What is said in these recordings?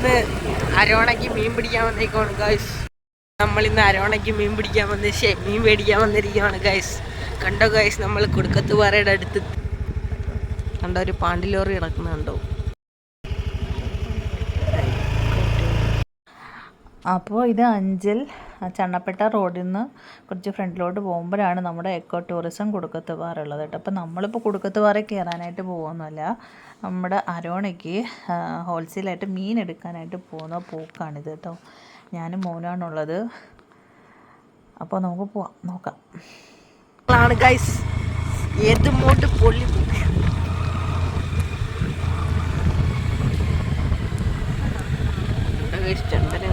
ഇന്ന് അരോണയ്ക്ക് മീൻ പിടിക്കാൻ വന്നേക്കാണ് ഗൈസ് നമ്മൾ ഇന്ന് അരോണയ്ക്ക് മീൻ പിടിക്കാൻ വന്ന് ശേ മീൻ മേടിക്കാൻ വന്നിരിക്കുകയാണ് ഗൈസ് കണ്ടോ ഗൈസ് നമ്മൾ കുടുക്കത്ത് പാറയുടെ അടുത്ത്. കണ്ടോ ഒരു പാണ്ടിലോറി കിടക്കുന്നുണ്ടോ അപ്പോൾ ഇത് അഞ്ചൽ ചണ്ണപ്പേട്ട റോഡിൽ നിന്ന് കുറച്ച് ഫ്രണ്ടിലോട്ട് പോകുമ്പോഴാണ് നമ്മുടെ എക്കോ ടൂറിസം കുടുക്കത്ത് പാറുള്ളത് കേട്ടോ. അപ്പോൾ നമ്മളിപ്പോൾ കൊടുക്കത്ത് പാറ കയറാനായിട്ട് പോകുന്നില്ല നമ്മുടെ അരോണയ്ക്ക് ഹോൾസെയിലായിട്ട് മീൻ എടുക്കാനായിട്ട് പോകുന്ന പോക്കാണിത് കേട്ടോ. ഞാനും മോനാണുള്ളത്. അപ്പോൾ നമുക്ക് പോവാം നോക്കാം. ആണ് ഗൈസ് ഏത് മോട്ട് പൊള്ളി ചന്ദന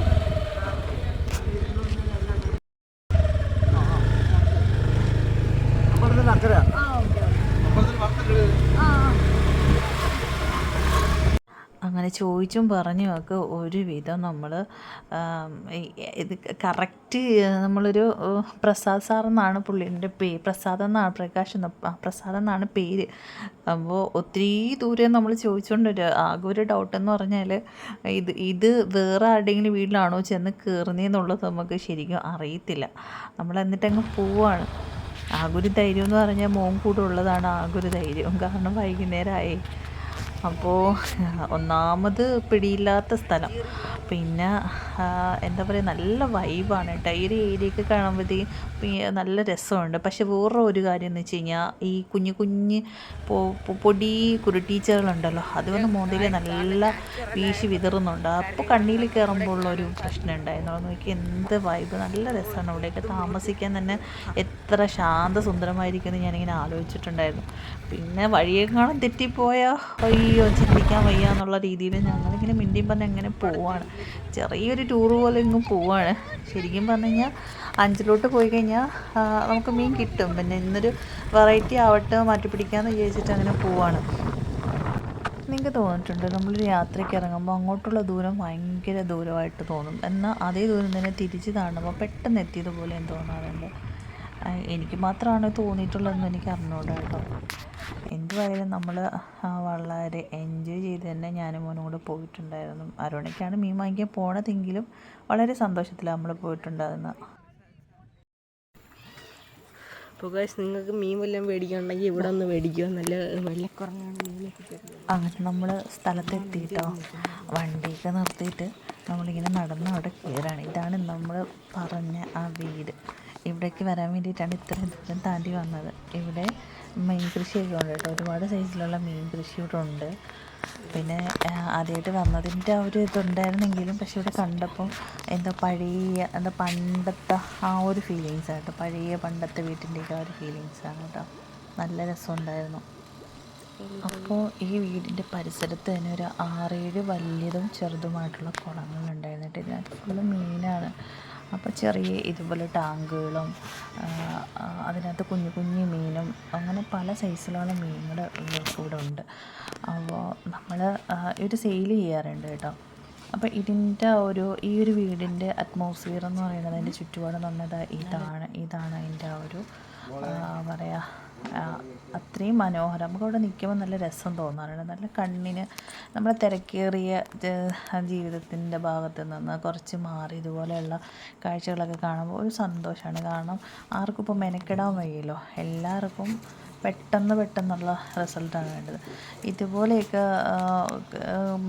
അങ്ങനെ ചോദിച്ചും പറഞ്ഞും ഒക്കെ ഒരുവിധം നമ്മൾ ഇത് കറക്റ്റ് നമ്മളൊരു പ്രസാദ് സാർ എന്നാണ് പുള്ളിന്റെ പേ പ്രസാദ് എന്നാണ് പ്രകാശ് എന്ന പ്രസാദ് എന്നാണ് പേര്. അപ്പോൾ ഒത്തിരി ദൂരം നമ്മൾ ചോദിച്ചുകൊണ്ട് ഒരു ആകെ ഒരു ഡൗട്ട് എന്ന് പറഞ്ഞാൽ ഇത് ഇത് വേറെ ആരുടെയെങ്കിലും വീട്ടിലാണോ ചെന്ന് കയറുന്നതെന്നുള്ളത് നമുക്ക് ശരിക്കും അറിയത്തില്ല. നമ്മൾ എന്നിട്ടങ്ങ് പോവാണ്. ആകൊരു ധൈര്യം എന്ന് പറഞ്ഞാൽ മോൻ കൂടെ ഉള്ളതാണ് ആകൊരു ധൈര്യം. കാരണം വൈകുന്നേരമായി അപ്പോൾ ഒന്നാമത് പിടിയില്ലാത്ത സ്ഥലം. പിന്നെ എന്താ പറയുക നല്ല വൈബാണ് കേട്ടോ ഈ ഒരു ഏരിയയൊക്കെ കാണുമ്പോഴത്തേക്കും നല്ല രസമുണ്ട്. പക്ഷെ വേറെ ഒരു കാര്യം എന്ന് വെച്ച് കഴിഞ്ഞാൽ ഈ കുഞ്ഞു കുഞ്ഞ് പൊടി കുരുട്ടീച്ചകളുണ്ടല്ലോ അത് വന്ന് മോന്തയിൽ നല്ല വീശി വിതറുന്നുണ്ട്. അപ്പോൾ കണ്ണിയിൽ കയറുമ്പോൾ ഉള്ളൊരു പ്രശ്നം ഉണ്ടായിരുന്നു. അത് നോക്കി എന്ത് വൈബ് നല്ല രസമാണ് അവിടെയൊക്കെ താമസിക്കാൻ തന്നെ. എത്ര ശാന്തസുന്ദരമായിരിക്കുമെന്ന് ഞാനിങ്ങനെ ആലോചിച്ചിട്ടുണ്ടായിരുന്നു. പിന്നെ വഴിയെങ്ങാനും തെറ്റിപ്പോയാൽ അയ്യോ ചിന്തിക്കാൻ വയ്യ എന്നുള്ള രീതിയിൽ ഞങ്ങളിങ്ങനെ മിണ്ടിയും പറഞ്ഞ് അങ്ങനെ പോവാണ്. ചെറിയൊരു ടൂറ് പോലെ ഇങ്ങ് പോവാണ്. ശരിക്കും പറഞ്ഞു കഴിഞ്ഞാൽ അഞ്ചിലോട്ട് പോയി കഴിഞ്ഞാൽ നമുക്ക് മീൻ കിട്ടും. പിന്നെ ഇന്നൊരു വെറൈറ്റി ആവട്ടെ മാറ്റി പിടിക്കാമെന്ന് വിചാരിച്ചിട്ട് അങ്ങനെ പോവാണ്. നിങ്ങൾക്ക് തോന്നിയിട്ടുണ്ട് നമ്മളൊരു യാത്രയ്ക്ക് ഇറങ്ങുമ്പോൾ അങ്ങോട്ടുള്ള ദൂരം ഭയങ്കര ദൂരമായിട്ട് തോന്നും. എന്നാൽ അതേ ദൂരം തന്നെ തിരിച്ച് കാണുമ്പോൾ പെട്ടെന്ന് എത്തിയതുപോലെയും തോന്നാറുണ്ട്. എനിക്ക് മാത്രമാണ് തോന്നിയിട്ടുള്ളതെന്ന് എനിക്ക് അറിഞ്ഞൂടാ കേട്ടോ. എന്തുവായാലും നമ്മൾ വളരെ എൻജോയ് ചെയ്ത് തന്നെ ഞാനും മോനും കൂടെ പോയിട്ടുണ്ടായിരുന്നു. അരുണയ്ക്കാണ് മീൻ വാങ്ങിക്കാൻ പോണതെങ്കിലും വളരെ സന്തോഷത്തിലാണ് നമ്മൾ പോയിട്ടുണ്ടായിരുന്നത് അപ്പോൾ ഗൈസ് നിങ്ങൾക്ക് മീൻ വല്ലതും മേടിക്കണമെങ്കിൽ ഇവിടെ ഒന്ന് മേടിക്കുക നല്ല വിലക്കുറഞ്ഞാണ് മീനൊക്കെ തരുന്നത്. അങ്ങനെ നമ്മൾ സ്ഥലത്തെത്തിയിട്ടോ വണ്ടിയൊക്കെ നിർത്തിയിട്ട് നമ്മളിങ്ങനെ നടന്ന് അവിടെ കയറാണ് ഇതാണ് നമ്മൾ പറഞ്ഞ ആ വീട്. ഇവിടേക്ക് വരാൻ വേണ്ടിയിട്ടാണ് ഇത്ര ദൂരം താണ്ടി വന്നത്. ഇവിടെ മീൻ കൃഷിയൊക്കെ ഉണ്ട് കേട്ടോ. ഒരുപാട് സൈസിലുള്ള മീൻ കൃഷി ഇവിടെ ഉണ്ട്. പിന്നെ ആദ്യമായിട്ട് വന്നതിന്റെ ആ ഒരു ഇതുണ്ടായിരുന്നെങ്കിലും പക്ഷെ ഇവിടെ കണ്ടപ്പോൾ എന്താ പഴയ എന്താ പണ്ടത്തെ ആ ഒരു ഫീലിങ്സ് കേട്ടോ. പഴയ പണ്ടത്തെ വീട്ടിന്റെയൊക്കെ ആ ഒരു ഫീലിങ്സാണ് കേട്ടോ. നല്ല രസമുണ്ടായിരുന്നു. അപ്പോൾ ഈ വീടിന്റെ പരിസരത്ത് തന്നെ ഒരു ആറേഴ് വലിയതും ചെറുതുമായിട്ടുള്ള കുളങ്ങളുണ്ടായിരുന്നു കേട്ടോ ഇതിനകത്ത് ഫുള്ള് മീനാണ്. അപ്പോൾ ചെറിയ ഇതുപോലെ ടാങ്കുകളും അതിനകത്ത് കുഞ്ഞു കുഞ്ഞു മീനും അങ്ങനെ പല സൈസിലുള്ള മീനുകൾ ഇവിടെ ഉണ്ട്. അപ്പോൾ നമ്മൾ ഒരു സെയിൽ ചെയ്യാറുണ്ട് കേട്ടോ. അപ്പോൾ ഇതിന്റെ ഒരു ഈ ഒരു വീടിന്റെ അറ്റ്മോസ്ഫിയർ എന്ന് പറയുന്നത് അതിന്റെ ചുറ്റുപാട് എന്ന് ഇതാണ് ഇതാണ് അതിന്റെ ആ ഒരു പറയുക അത്രയും മനോഹരം. നമുക്ക് അവിടെ നിൽക്കുമ്പോൾ നല്ല രസം തോന്നാറുണ്ട്. നല്ല കണ്ണിന് നമ്മുടെ തിരക്കേറിയ ജീവിതത്തിന്റെ ഭാഗത്ത് നിന്ന് കുറച്ച് മാറി ഇതുപോലെയുള്ള കാഴ്ചകളൊക്കെ കാണുമ്പോൾ ഒരു സന്തോഷമാണ് കാരണം ആർക്കും ഇപ്പോൾ മെനക്കെടാൻ വയ്യല്ലോ. എല്ലാവർക്കും പെട്ടെന്ന് പെട്ടെന്നുള്ള റിസൾട്ടാണ് വേണ്ടത്. ഇതുപോലെയൊക്കെ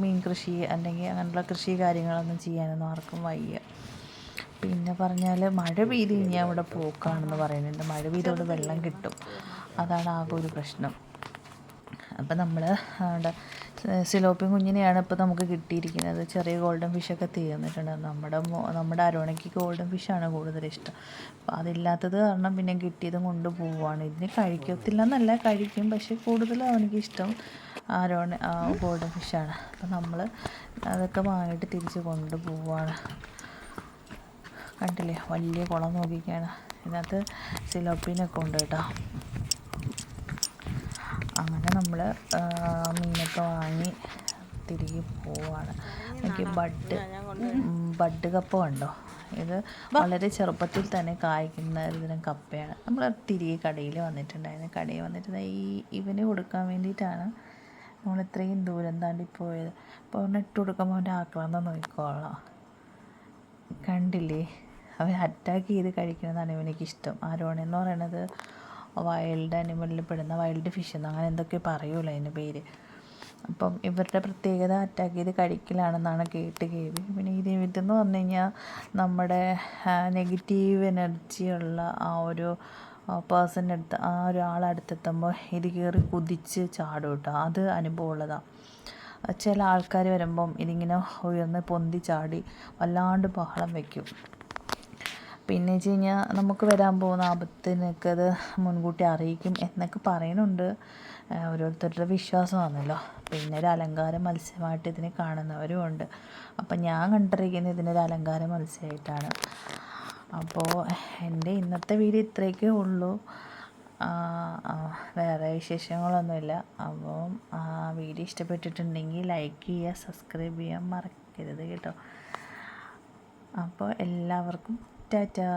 മീൻ കൃഷി അല്ലെങ്കിൽ അങ്ങനെയുള്ള കൃഷി കാര്യങ്ങളൊന്നും ചെയ്യാനൊന്നും ആർക്കും വയ്യ. പിന്നെ പറഞ്ഞാൽ മഴ പെയ്ത് കഴിഞ്ഞാൽ അവിടെ പോക്കാണെന്ന് പറയുന്നുണ്ട് മഴ പെയ്തോട് വെള്ളം കിട്ടും. അതാണ് ആകെ ഒരു പ്രശ്നം. അപ്പം നമ്മൾ അവിടെ സിലോപ്പിൻ കുഞ്ഞിനെയാണ് ഇപ്പോൾ നമുക്ക് കിട്ടിയിരിക്കുന്നത്. ചെറിയ ഗോൾഡൻ ഫിഷൊക്കെ തീർന്നിട്ടുണ്ട്. നമ്മുടെ നമ്മുടെ അരോണയ്ക്ക് ഗോൾഡൻ ഫിഷാണ് കൂടുതൽ ഇഷ്ടം. അപ്പോൾ അതില്ലാത്തത് കാരണം പിന്നെ കിട്ടിയതും കൊണ്ട് പോവുകയാണ് ഇതിന് കഴിക്കത്തില്ല എന്നല്ല കഴിക്കും. പക്ഷേ കൂടുതലും അവനിക്ക് ഇഷ്ടം അരോണ ഗോൾഡൻ ഫിഷാണ് അപ്പം നമ്മൾ അതൊക്കെ വാങ്ങിയിട്ട് തിരിച്ച് കൊണ്ടുപോവുകയാണ് കണ്ടില്ലേ? വലിയ കുളം നോക്കിക്കാണ്. ഇതിനകത്ത് സിലോപ്പീനൊക്കെ ഉണ്ട് കേട്ടോ. അങ്ങനെ നമ്മൾ മീനൊക്കെ വാങ്ങി തിരികെ പോവാണ്. എനിക്ക് ബഡ് ബഡ് കപ്പ കണ്ടോ? ഇത് വളരെ ചെറുപ്പത്തിൽ തന്നെ കായ്ക്കുന്ന ഒരുതരം കപ്പയാണ്. നമ്മൾ തിരികെ കടയിൽ വന്നിട്ടുണ്ടായിരുന്നു. കടയിൽ വന്നിട്ട് ഈ ഇവന് കൊടുക്കാൻ വേണ്ടിയിട്ടാണ് നമ്മൾ ഇത്രയും ദൂരം താണ്ടി പോയത്. അപ്പോൾ അവനെ ഇട്ട് കൊടുക്കുമ്പോൾ അവന്റെ ആക്രാന്തം നോക്കിക്കോളാം. കണ്ടില്ലേ? അവൻ അറ്റാക്ക് ചെയ്ത് കഴിക്കുന്നതാണ് ഇവനിക്ക് ഇഷ്ടം ആരോൺ എന്ന് പറയണത് വൈൽഡ് അനിമലിൽ പെടുന്ന വൈൽഡ് ഫിഷ് എന്ന് അങ്ങനെ എന്തൊക്കെ പറയുമല്ലോ അതിന്റെ പേര്. അപ്പം ഇവരുടെ പ്രത്യേകത അറ്റാക്ക് ചെയ്ത് കഴിക്കലാണെന്നാണ് കേട്ട് കേൾവി. പിന്നെ ഈ ഇതെന്ന് പറഞ്ഞു കഴിഞ്ഞാൽ നമ്മുടെ നെഗറ്റീവ് എനർജിയുള്ള ആ ഒരു പേഴ്സന്റെ അടുത്ത് ആ ഒരാളടുത്തെത്തുമ്പോൾ ഇത് കയറി കുതിച്ച് ചാടും കേട്ടോ അത് അനുഭവമുള്ളതാണ് ചില ആൾക്കാർ വരുമ്പം ഇതിങ്ങനെ ഉയർന്ന് പൊന്തി ചാടി വല്ലാണ്ട് ബഹളം വയ്ക്കും പിന്നെ വെച്ച് കഴിഞ്ഞാൽ നമുക്ക് വരാൻ പോകുന്ന ആപത്തിനൊക്കെ അത് മുൻകൂട്ടി അറിയിക്കും എന്നൊക്കെ പറയുന്നുണ്ട്. ഓരോരുത്തരുടെ വിശ്വാസമാണല്ലോ. പിന്നെ ഒരു അലങ്കാര മത്സ്യമായിട്ട് ഇതിനെ കാണുന്നവരും ഉണ്ട്. അപ്പം ഞാൻ കണ്ടിരിക്കുന്നത് ഇതിനൊരു അലങ്കാര മത്സ്യമായിട്ടാണ്. അപ്പോൾ എന്റെ ഇന്നത്തെ വീഡിയോ ഇത്രയൊക്കെ ഉള്ളൂ. വേറെ വിശേഷങ്ങളൊന്നുമില്ല. ആ വീഡിയോ ഇഷ്ടപ്പെട്ടിട്ടുണ്ടെങ്കിൽ ലൈക്ക് ചെയ്യുക സബ്സ്ക്രൈബ് ചെയ്യാൻ മറക്കരുത് കേട്ടോ. അപ്പോൾ എല്ലാവർക്കും ടാറ്റാ